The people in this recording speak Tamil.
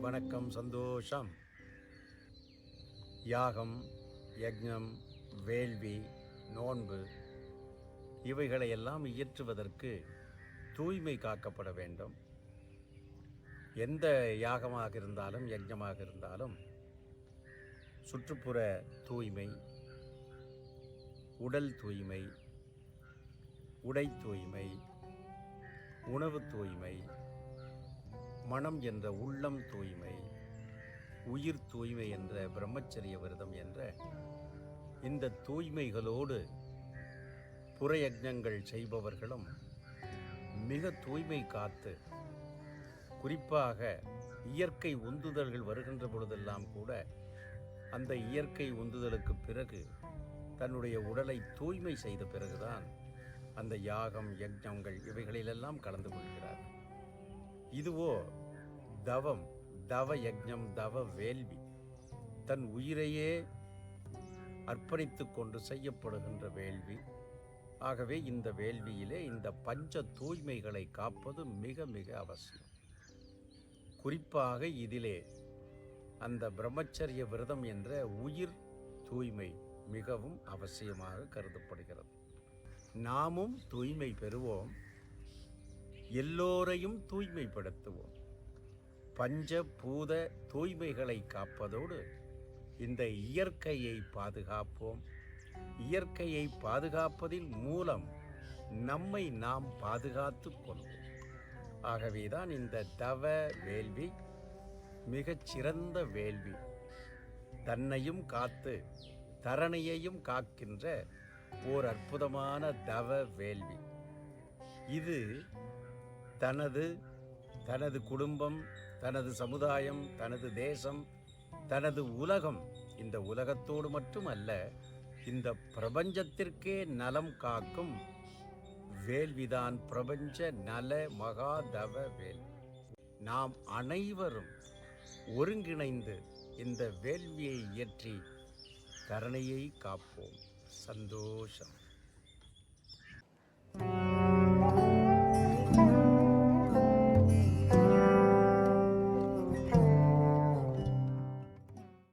வணக்கம் சந்தோஷம். யாகம் யஜ்ஞம் வேள்வி நோன்பு இவைகளையெல்லாம் இயற்றுவதற்கு தூய்மை காக்கப்பட வேண்டும். எந்த யாகமாக இருந்தாலும் யஜ்ஞமாக இருந்தாலும் சுற்றுப்புற தூய்மை உடல் தூய்மை உடை தூய்மை உணவு தூய்மை மனம் என்ற உள்ளம் தூய்மை உயிர் தூய்மை என்ற பிரம்மச்சரிய விரதம் என்ற இந்த தூய்மைகளோடு புறயஜங்கள் செய்பவர்களும் மிக தூய்மை காத்து குறிப்பாக இயற்கை உந்துதல்கள் வருகின்ற பொழுதெல்லாம் கூட அந்த இயற்கை உந்துதலுக்கு பிறகு தன்னுடைய உடலை தூய்மை செய்த பிறகுதான் அந்த யாகம் யஜ்ஞங்கள் இவைகளிலெல்லாம் கலந்து கொள்கிறார் இதுவோ தவம் தவ யஜம் தவ வேள்வி. தன் உயிரையே அர்ப்பணித்து கொண்டு செய்யப்படுகின்ற வேள்வி. ஆகவே இந்த வேள்வியிலே இந்த பஞ்ச தூய்மைகளை காப்பது மிக மிக அவசியம். குறிப்பாக இதிலே அந்த பிரம்மச்சரிய விரதம் என்ற உயிர் தூய்மை மிகவும் அவசியமாக கருதப்படுகிறது. நாமும் தூய்மை பெறுவோம். எல்லோரையும் தூய்மைப்படுத்துவோம். பஞ்ச பூத தூய்மைகளை காப்பதோடு இந்த இயற்கையை பாதுகாப்போம். இயற்கையை பாதுகாப்பதின் மூலம் நம்மை நாம் பாதுகாத்து கொள்வோம். ஆகவேதான் இந்த தவ வேள்வி மிகச்சிறந்த வேள்வி. தன்னையும் காத்து தரணியையும் காக்கின்ற ஓர் அற்புதமான தவ வேள்வி. இது தனது தனது குடும்பம் தனது சமுதாயம் தனது தேசம் தனது உலகம் இந்த உலகத்தோடு மட்டுமல்ல இந்த பிரபஞ்சத்திற்கே நலம் காக்கும் வேள்விதான் பிரபஞ்ச நல மகாதவ வேள்வி நாம் அனைவரும் ஒருங்கிணைந்து இந்த வேள்வியை இயற்றி தரணையை காப்போம். சந்தோஷம்.